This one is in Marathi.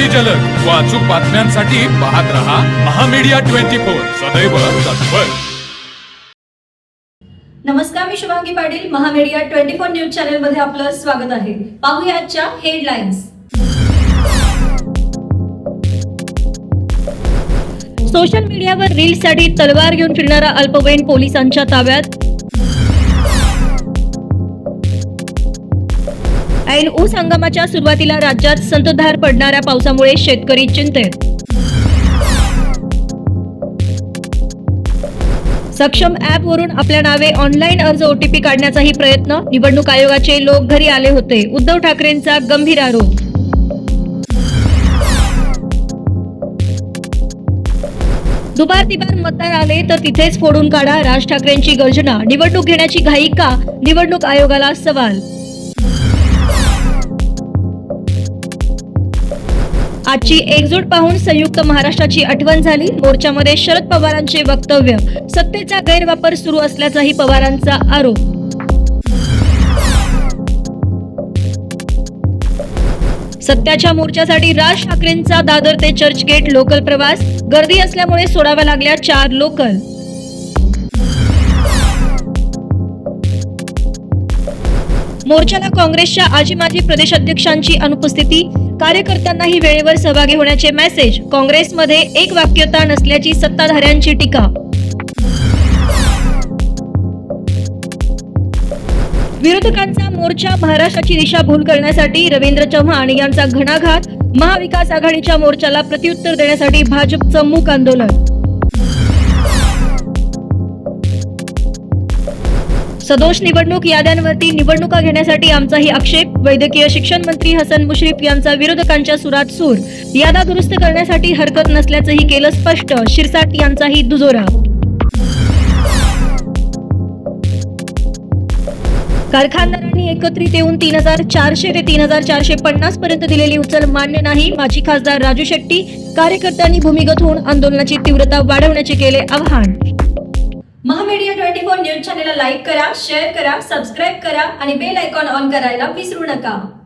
अगदी जलद. व अचूक बातम्यांसाठी पाहत रहा महामीडिया ट्वेंटी फोर. सदैव तत्पर. नमस्कार मी Shubhangi Patil. MahaMedia twenty four news चॅनलमध्ये आपलं स्वागत आहे. पाहूया आजच्या हेडलाईन्स. सोशल मीडियावर रील्ससाठी तलवार घेऊन फिरणारा अल्पवयीन पोलिसांच्या ताब्यात. ऐन ऊस हंगामाच्या सुरुवातीला राज्यात संततधार पडणाऱ्या पावसामुळे शेतकरी चिंतेत. सक्षम ऍप वरून आपल्या नावे ऑनलाईन अर्ज ओटीपी काढण्याचाही प्रयत्न. निवडणूक आयोगाचे लोक घरी आले होते. उद्धव ठाकरेंचा गंभीर आरोप. दुपार तिबार मतदार आले तर तिथेच फोडून काढा राज ठाकरेंची गर्जना. निवडणूक घेण्याची घाई का? निवडणूक आयोगाला सवाल. आजची एकजूट पाहून संयुक्त महाराष्ट्राची आठवण झाली. मोर्चामध्ये शरद पवारांचे वक्तव्य. सत्तेचा गैरवापर सुरू असल्याचाही पवारांचा आरोप. सत्याच्या मोर्चासाठी राज ठाकरेंचा दादर ते चर्चगेट लोकल प्रवास. गर्दी असल्यामुळे सोडाव्या लागल्या चार लोकल. मोर्चाला काँग्रेसच्या आजी माजी प्रदेशाध्यक्षांची अनुपस्थिती. कार्यकर्त्यांनाही वेळेवर सहभागी होण्याचे मेसेज. काँग्रेसमध्ये एक वाक्यता नसल्याची सत्ताधाऱ्यांची टीका. विरोधकांचा मोर्चा महाराष्ट्राची दिशाभूल करण्यासाठी रवींद्र चव्हाण यांचा घणाघात. महाविकास आघाडीच्या मोर्चाला प्रत्युत्तर देण्यासाठी भाजपचं मूक आंदोलन. सदोष निवडणूक याद्यांवरती निवडणुका घेण्यासाठी आमचाही आक्षेप. वैद्यकीय शिक्षण मंत्री हसन मुश्रीफ यांचा विरोधकांच्या सुरात सूर. यादा दुरुस्त करण्यासाठी हरकत नसल्याचंही केलं स्पष्ट शिरसाट यांचाही दुजोरा. कारखानदारांनी एकत्रित येऊन तीन हजार चारशे ते तीन हजार चारशे पन्नास पर्यंत दिलेली उचल मान्य नाही. माजी खासदार राजू शेट्टी कार्यकर्त्यांनी भूमिगत होऊन आंदोलनाची तीव्रता वाढवण्याचे केले आवाहन. महामीडिया ट्वेंटी फोर न्यूज चॅनेलला लाईक करा शेअर करा सबस्क्राईब करा आणि बेल आयकॉन ऑन करायला विसरू नका.